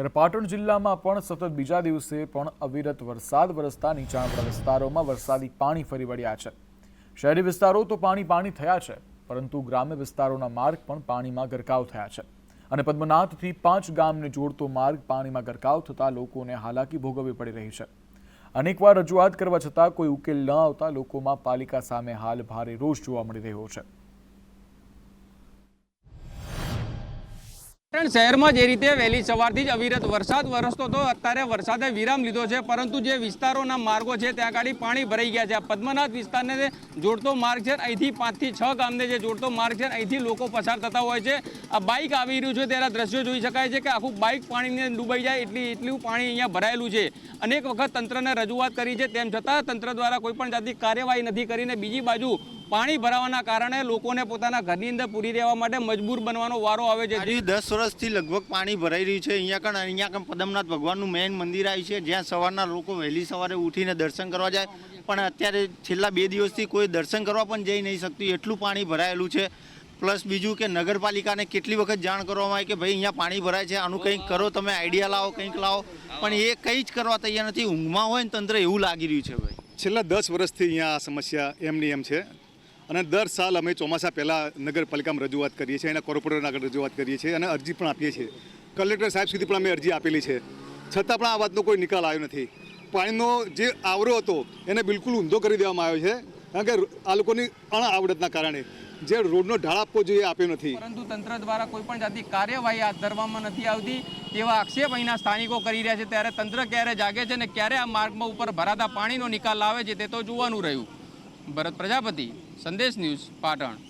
ત્યારે પાટણ જિલ્લામાં પણ સતત બીજા દિવસે પણ અવિરત વરસાદ, વરસતા નીચાણવાળા વિસ્તારોમાં વરસાદી પાણી ફરી વળ્યા છે. શહેરી વિસ્તારો તો પાણી પાણી થયા છે, પરંતુ ગ્રામ્ય વિસ્તારોના માર્ગ પણ પાણીમાં ગરકાવ થયા છે. અને પદ્મનાથથી પાંચ ગામને જોડતો માર્ગ પાણીમાં ગરકાવ થતાં લોકોને હાલાકી ભોગવવી પડી રહી છે. અનેકવાર રજૂઆત કરવા છતાં કોઈ ઉકેલ ન આવતા લોકોમાં પાલિકા સામે હાલ ભારે રોષ જોવા મળી રહ્યો છે. શહેરમાં જે રીતે વહેલી સવારથી જ અવિરત વરસાદ વરસતો હતો, અત્યારે વરસાદે વિરામ લીધો છે. પરંતુ જે વિસ્તારોના માર્ગો છે, ત્યાં આગળ પાણી ભરાઈ ગયા છે. આ પદ્મનાથ વિસ્તારને જોડતો માર્ગ છે, અહીંથી પાંચથી છ ગામને જે જોડતો માર્ગ છે, અહીંથી લોકો પસાર થતા હોય છે. આ બાઇક આવી રહ્યું છે, ત્યારે દ્રશ્યો જોઈ શકાય છે કે આખું બાઇક પાણીને ડૂબાઈ જાય, એટલી એટલું પાણી અહીંયા ભરાયેલું છે. અનેક વખત તંત્રને રજૂઆત કરી છે, તેમ છતાં તંત્ર દ્વારા કોઈપણ જાતની કાર્યવાહી નથી કરીને બીજી બાજુ પાણી ભરાવાના કારણે લોકોને પોતાના ઘરની અંદર પૂરી રહેવા માટે મજબૂર બનવાનો વારો આવે છે. હજી દસ વર્ષથી લગભગ પાણી ભરાઈ રહ્યું છે. અહીંયા કણ અહીંયા કણ પદમનાથ ભગવાનનું મેઇન મંદિર આવ્યું છે. જ્યાં સવારના લોકો વહેલી સવારે ઉઠીને દર્શન કરવા જાય. પણ અત્યારે છેલ્લા બે દિવસથી કોઈ દર્શન કરવા પણ જઈ નહીં શકતું. એટલું પાણી ભરાયેલું છે. પ્લસ બીજું કે નગરપાલિકાને કેટલી વખત જાણ કરવામાં આવી કે ભાઈ અહીંયા પાણી ભરાય છે. આનું કંઈક કરો તમે આઈડિયા લાવો કંઈક લાવો. પણ એ કંઈ જ કરવા તૈયાર નથી. ઊંઘમાં હોય ને તંત્ર એવું લાગી રહ્યું છે ભાઈ. છેલ્લા દસ વર્ષથી અહીંયા આ સમસ્યા એમની એમ છે. અને દર સાલ અમે ચોમાસા પહેલાં નગરપાલિકામાં રજૂઆત કરીએ છીએ એના કોર્પોરેટર આગળ રજૂઆત કરીએ છીએ અને અરજી પણ આપીએ છીએ. કલેક્ટર સાહેબ સુધી પણ અમે અરજી આપેલી છે. છતાં પણ આ વાતનો કોઈ નિકાલ આવ્યો નથી. પાણીનો જે આવરો હતો એને બિલકુલ ઊંધો કરી દેવામાં આવ્યો છે. કારણ કે આ લોકોની અણઆવડતના કારણે જે રોડનો ઢાળ આપવો જોઈએ આપ્યો નથી. પરંતુ તંત્ર દ્વારા કોઈ પણ જાતની કાર્યવાહી હાથ ધરવામાં નથી આવતી તેવા આક્ષેપ અહીંના સ્થાનિકો કરી રહ્યા છે. ત્યારે તંત્ર ક્યારે જાગે છે અને ક્યારે આ માર્ગમાં ઉપર ભરાતા પાણીનો નિકાલ આવે છે તે તો જોવાનું રહ્યું. ભરત પ્રજાપતિ સંદેશ ન્યૂઝ પાટણ.